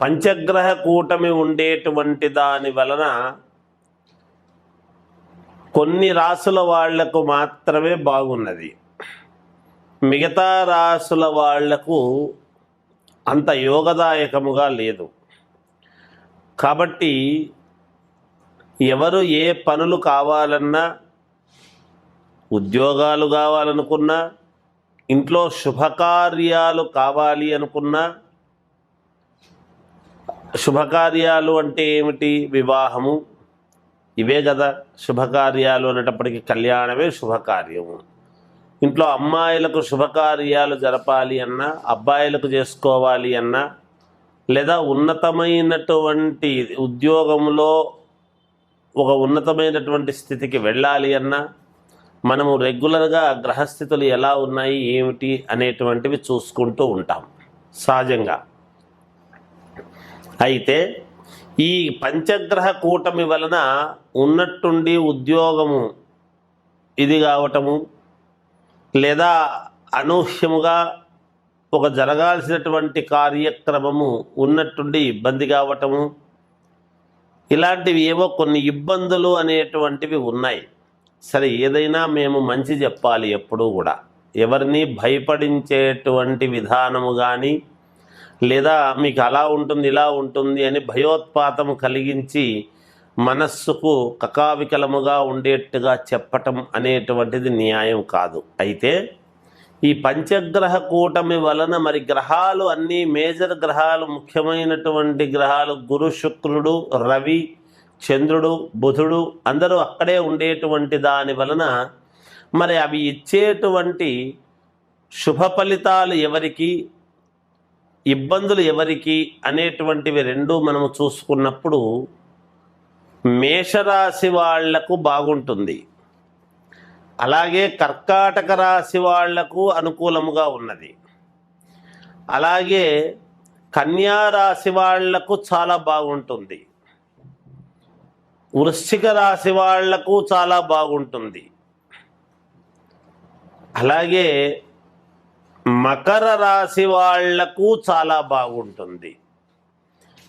పంచగ్రహ కూటమి ఉండేటువంటి దాని వలన కొన్ని రాసుల వాళ్ళకు మాత్రమే బాగున్నది. మిగతా రాసుల వాళ్ళకు అంత యోగదాయకముగా లేదు. కాబట్టి ఎవరు ఏ పనులు కావాలన్నా ఉద్యోగాలు కావాలనుకున్నా ఇంట్లో శుభకార్యాలు కావాలి అనుకున్నా శుభకార్యాలు అంటే ఏమిటి? వివాహము. ఇవే కదా శుభకార్యాలు అనేటప్పటికీ కళ్యాణమే శుభకార్యము. ఇంట్లో అమ్మాయిలకు శుభకార్యాలు జరపాలి అన్నా అబ్బాయిలకు చేసుకోవాలి అన్నా లేదా ఉన్నతమైనటువంటి ఉద్యోగంలో ఒక ఉన్నతమైనటువంటి స్థితికి వెళ్ళాలి అన్నా మనము రెగ్యులర్గా గ్రహస్థితులు ఎలా ఉన్నాయి ఏమిటి అనేటువంటివి చూసుకుంటూ ఉంటాం. సహజంగా. అయితే ఈ పంచగ్రహ కూటమి వలన ఉన్నట్టుండి ఉద్యోగము ఇది కావటము లేదా అనూహ్యముగా ఒక జరగాల్సినటువంటి కార్యక్రమము ఉన్నట్టుండి ఇబ్బంది కావటము ఇలాంటివి ఏవో కొన్ని ఇబ్బందులు అనేటువంటివి ఉన్నాయి. సరే ఏదైనా మేము మంచి చెప్పాలి ఎప్పుడూ కూడా. ఎవరిని భయపడించేటువంటి విధానము కానీ లేదా మీకు అలా ఉంటుంది ఇలా ఉంటుంది అని భయోత్పాతము కలిగించి మనస్సుకు కకావికలముగా ఉండేట్టుగా చెప్పటం అనేటువంటిది న్యాయం కాదు. అయితే ఈ పంచగ్రహ కూటమి వలన మరి గ్రహాలు అన్నీ మేజర్ గ్రహాలు ముఖ్యమైనటువంటి గ్రహాలు గురు శుక్రుడు రవి చంద్రుడు బుధుడు అందరూ అక్కడే ఉండేటువంటి దాని వలన మరి అవి ఇచ్చేటువంటి శుభ ఫలితాలు ఎవరికి? ఇబ్బందులు ఎవరికి అనేటువంటివి రెండు మనము చూసుకున్నప్పుడు మేషరాశి వాళ్ళకు బాగుంటుంది. అలాగే కర్కాటక రాశి వాళ్ళకు అనుకూలముగా ఉన్నది. అలాగే కన్యా రాశి వాళ్ళకు చాలా బాగుంటుంది. వృశ్చిక రాశి వాళ్ళకు చాలా బాగుంటుంది. అలాగే మకర రాశి వాళ్ళకు చాలా బాగుంటుంది.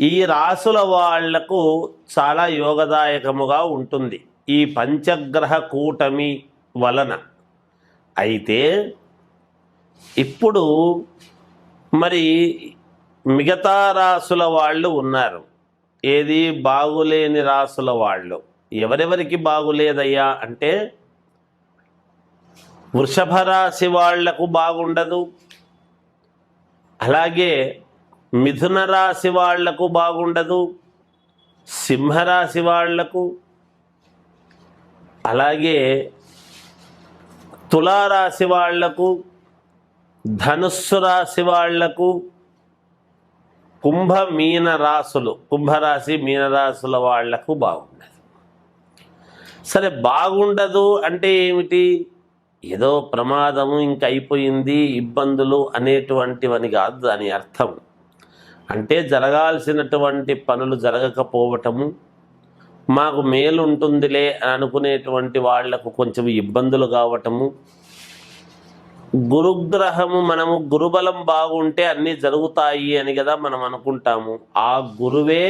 ఈ రాసుల వాళ్ళకు చాలా యోగదాయకముగా ఉంటుంది. ఈ పంచగ్రహ కూటమి వలన. అయితే ఇప్పుడు మరి మిగతా రాసుల వాళ్ళు ఉన్నారు. ఏది బాగులేని రాసుల వాళ్ళు. ఎవరెవరికి బాగులేదయ్యా అంటే వృషభ రాశి వాళ్ళకు బాగుండదు. అలాగే మిథున రాశి వాళ్ళకు బాగుండదు. సింహరాశి వాళ్ళకు అలాగే తులారాశి వాళ్ళకు ధనుస్సు రాశి వాళ్ళకు కుంభ మీన రాశులు కుంభరాశి మీనరాశుల వాళ్ళకు బాగుండదు. సరే బాగుండదు అంటే ఏమిటి? ఏదో ప్రమాదము ఇంక అయిపోయింది ఇబ్బందులు అనేటువంటివని కాదు దాని అర్థం. అంటే జరగాల్సినటువంటి పనులు జరగకపోవటము మాకు మేలు ఉంటుందిలే అని అనుకునేటువంటి వాళ్ళకు కొంచెం ఇబ్బందులు కావటము గురుగ్రహము మనము గురుబలం బాగుంటే అన్నీ జరుగుతాయి అని కదా మనం అనుకుంటాము. ఆ గురువే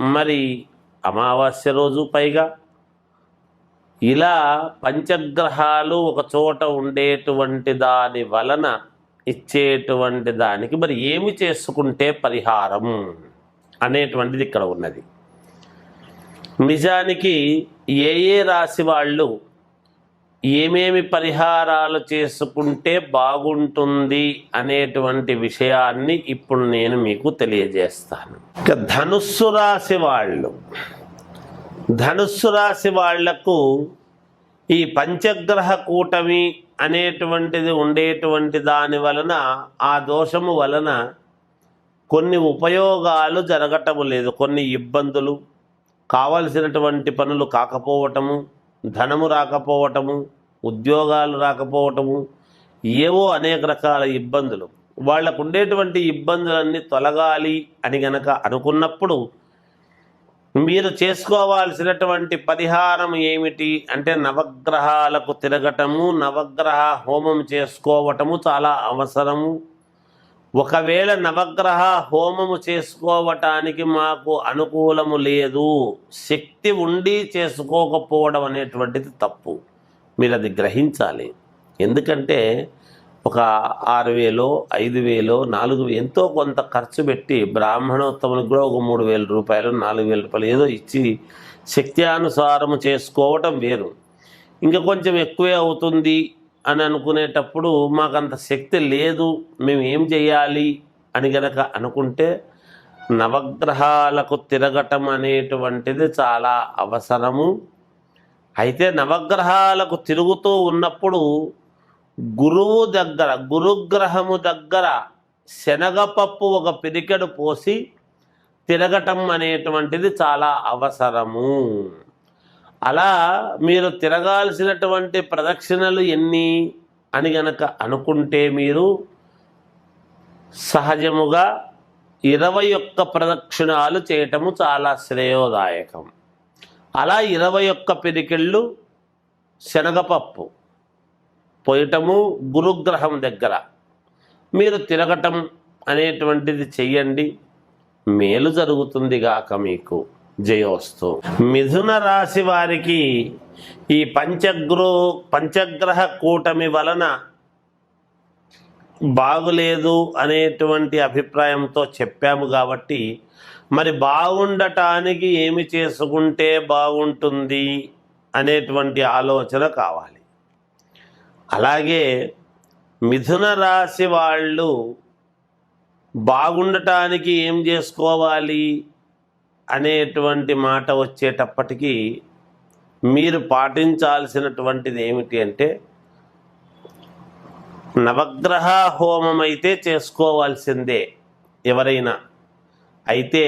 మరి అమావాస్య రోజు పైగా ఇలా పంచగ్రహాలు ఒక చోట ఉండేటువంటి దాని వలన ఇచ్చేటువంటి దానికి మరి ఏమి చేసుకుంటే పరిహారం అనేటువంటిది ఇక్కడ ఉన్నది. నిజానికి ఏ ఏ రాశి వాళ్ళు ఏమేమి పరిహారాలు చేసుకుంటే బాగుంటుంది అనేటువంటి విషయాన్ని ఇప్పుడు నేను మీకు తెలియజేస్తాను. ఇక ధనుస్సు రాశి వాళ్ళు ధనుస్సు రాశి వాళ్ళకు ఈ పంచగ్రహ కూటమి అనేటువంటిది ఉండేటువంటి దాని వలన ఆ దోషము వలన కొన్ని ఉపయోగాలు జరగటము లేదు. కొన్ని ఇబ్బందులు కావలసినటువంటి పనులు కాకపోవటము ధనము రాకపోవటము ఉద్యోగాలు రాకపోవటము ఏవో అనేక రకాల ఇబ్బందులు. వాళ్ళకు ఉండేటువంటి ఇబ్బందులన్నీ తొలగాలి అని గనక అనుకున్నప్పుడు మీరు చేసుకోవాల్సినటువంటి పరిహారం ఏమిటి అంటే నవగ్రహాలకు తిరగటము నవగ్రహ హోమం చేసుకోవటము చాలా అవసరము. ఒకవేళ నవగ్రహ హోమము చేసుకోవటానికి మాకు అనుకూలము లేదు శక్తి ఉండి చేసుకోకపోవడం అనేటువంటిది తప్పు. మీరు అది గ్రహించాలి. ఎందుకంటే ఒక ఆరు వేలో ఐదు వేలో నాలుగు ఎంతో కొంత ఖర్చు పెట్టి బ్రాహ్మణోత్తములకు కూడా ఒక మూడు వేల రూపాయలు నాలుగు వేల రూపాయలు ఏదో ఇచ్చి శక్త్యానుసారము చేసుకోవటం వేరు. ఇంకా కొంచెం ఎక్కువే అవుతుంది అని అనుకునేటప్పుడు మాకు అంత శక్తి లేదు మేము ఏం చేయాలి అని గనక అనుకుంటే నవగ్రహాలకు తిరగటం అనేటువంటిది చాలా అవసరము. అయితే నవగ్రహాలకు తిరుగుతూ ఉన్నప్పుడు గురువు దగ్గర గురుగ్రహము దగ్గర శనగపప్పు ఒక పిరికెడు పోసి తిరగటం అనేటువంటిది చాలా అవసరము. అలా మీరు తిరగాల్సినటువంటి ప్రదక్షిణలు ఎన్ని అని గనక అనుకుంటే మీరు సహజముగా ఇరవై ఒక్క ప్రదక్షిణాలు చేయటము చాలా శ్రేయోదాయకం. అలా ఇరవై ఒక్క పిరికిళ్ళు శనగపప్పు. పోయటము గురుగ్రహం దగ్గర. మీరు తిరగటం అనేటువంటిది చెయ్యండి. మేలు జరుగుతుంది గాక మీకు. జయోస్తు. మిథున రాశి వారికి ఈ పంచగ్రో పంచగ్రహ కూటమి వలన బాగులేదు అనేటువంటి అభిప్రాయంతో చెప్పాము కాబట్టి మరి బాగుండటానికి ఏమి చేసుకుంటే బాగుంటుంది అనేటువంటి ఆలోచన కావాలి. అలాగే మిథున రాశి వాళ్ళు బాగుండటానికి ఏం చేసుకోవాలి అనేటువంటి మాట వచ్చేటప్పటికీ మీరు పాటించాల్సినటువంటిది ఏమిటి అంటే నవగ్రహ హోమం అయితే చేసుకోవాల్సిందే ఎవరైనా. అయితే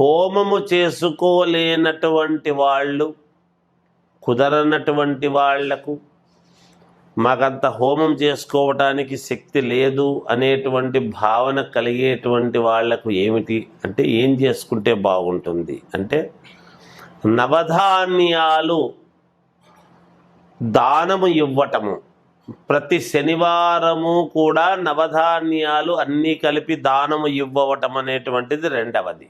హోమము చేసుకోలేనటువంటి వాళ్ళు కుదరనటువంటి వాళ్ళకు మాకంత హోమం చేసుకోవటానికి శక్తి లేదు అనేటువంటి భావన కలిగేటువంటి వాళ్ళకు ఏమిటి? అంటే ఏం చేసుకుంటే బాగుంటుంది? అంటే నవధాన్యాలు దానము ఇవ్వటము. ప్రతి శనివారము కూడా నవధాన్యాలు అన్నీ కలిపి దానము ఇవ్వటం అనేటువంటిది రెండవది.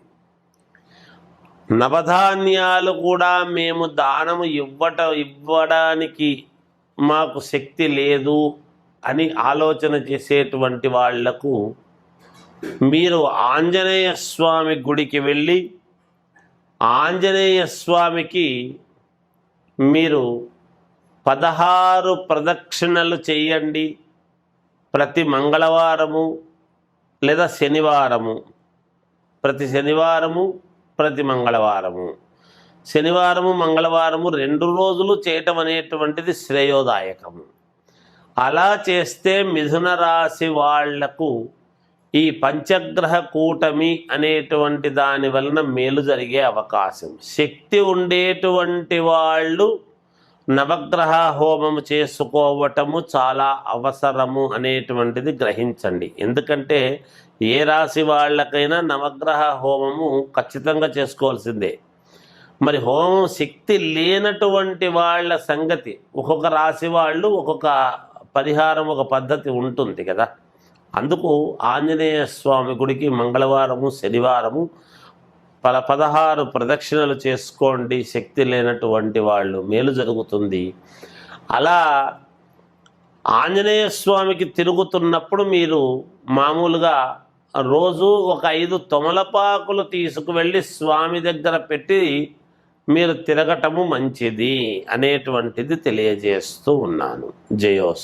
నవధాన్యాలు కూడా మేము దానము ఇవ్వట ఇవ్వడానికి మాకు శక్తి లేదు అని ఆలోచన చేసేటువంటి వాళ్ళకు మీరు ఆంజనేయ స్వామి గుడికి వెళ్ళి ఆంజనేయ స్వామికి మీరు పదహారు ప్రదక్షిణలు చేయండి ప్రతి మంగళవారము లేదా శనివారము. ప్రతి శనివారము ప్రతి మంగళవారము. శనివారము మంగళవారము రెండు రోజులు చేయటం అనేటువంటిది శ్రేయోదాయకము. అలా చేస్తే మిథున రాశి వాళ్ళకు ఈ పంచగ్రహ కూటమి అనేటువంటి దాని వలన మేలు జరిగే అవకాశం. శక్తి ఉండేటువంటి వాళ్ళు నవగ్రహ హోమము చేసుకోవటము చాలా అవసరము అనేటువంటిది గ్రహించండి. ఎందుకంటే ఏ రాశి వాళ్ళకైనా నవగ్రహ హోమము ఖచ్చితంగా చేసుకోవాల్సిందే. మరి హోమం శక్తి లేనటువంటి వాళ్ళ సంగతి. ఒక్కొక్క రాశి వాళ్ళు ఒక్కొక్క పరిహారం ఒక పద్ధతి ఉంటుంది కదా. అందుకు ఆంజనేయ స్వామి గుడికి మంగళవారము శనివారము పల పదహారు ప్రదక్షిణలు చేసుకోండి. శక్తి లేనటువంటి వాళ్ళు మేలు జరుగుతుంది. అలా ఆంజనేయ స్వామికి తిరుగుతున్నప్పుడు మీరు మామూలుగా రోజు ఒక ఐదు తొమలపాకులు తీసుకువెళ్ళి స్వామి దగ్గర పెట్టి మీరు తిరగటము మంచిది అనేటువంటిది తెలియజేస్తూ ఉన్నాను. జయోస్